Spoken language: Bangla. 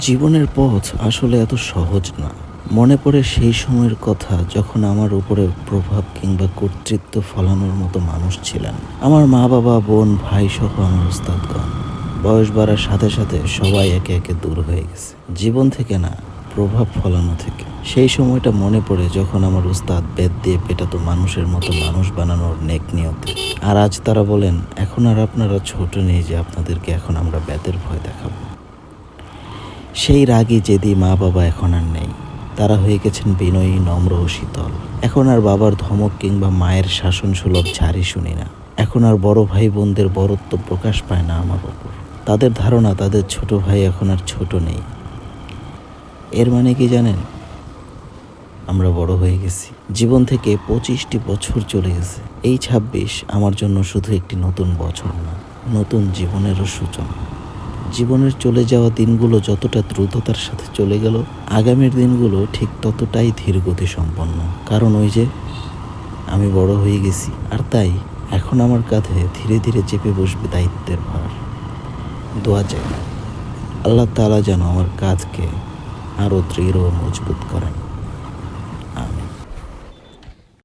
জীবনের পথ আসলে এত সহজ না। মনে পড়ে সেই সময়ের কথা যখন আমার উপরে প্রভাব কিংবা কর্তৃত্ব ফলানোর মতো মানুষ ছিলেন। আমার মা বাবা, বোন, ভাই সহ আমার উস্তাদগণ বয়স বাড়ার সাথে সাথে সবাই একে একে দূর হয়ে গেছে। জীবন থেকে না, প্রভাব ফলানো থেকে। সেই সময়টা মনে পড়ে যখন আমার উস্তাদ বেদ দিয়ে পেটাতো মানুষের মতো মানুষ বানানোর নেক নিয়তে। আর আজ তারা বলেন, এখন আর আপনারা ছোট নেই যে আপনাদেরকে এখন আমরা বেদের ভয় দেখাবো। সেই রাগী যেদি মা বাবা এখন আর নেই। তারা হয়ে গেছেন বিনয়ী, নম্র ও শীতল। এখন আর বাবার ধমক কিংবা মায়ের শাসন সুলভ ঝাড়ি শুনি না। এখন আর বড় ভাই বোনদের বরত্ব প্রকাশ পায় না আমার ওপর তাদের ধারণা, তাদের ছোট ভাই এখন আর ছোট নেই। এর মানে কি জানেন? আমরা বড় হয়ে গেছি। জীবন থেকে পঁচিশটি বছর চলে গেছে। এই ছাব্বিশ আমার জন্য শুধু একটি নতুন বছর না, নতুন জীবনেরও সূচনা। জীবনের চলে যাওয়া দিনগুলো যতটা দ্রুততার সাথে চলে গেল, আগামীর দিনগুলো ঠিক ততটাই ধীরগতি সম্পন্ন। কারণ ওই যে আমি বড় হয়ে গেছি, আর তাই এখন আমার কাঁধে ধীরে ধীরে চেপে বসবে দায়িত্বের ভার। দোয়া চাই। আল্লাহ তাআলা যেন আমার কাজকে আরও দৃঢ় মজবুত করেন।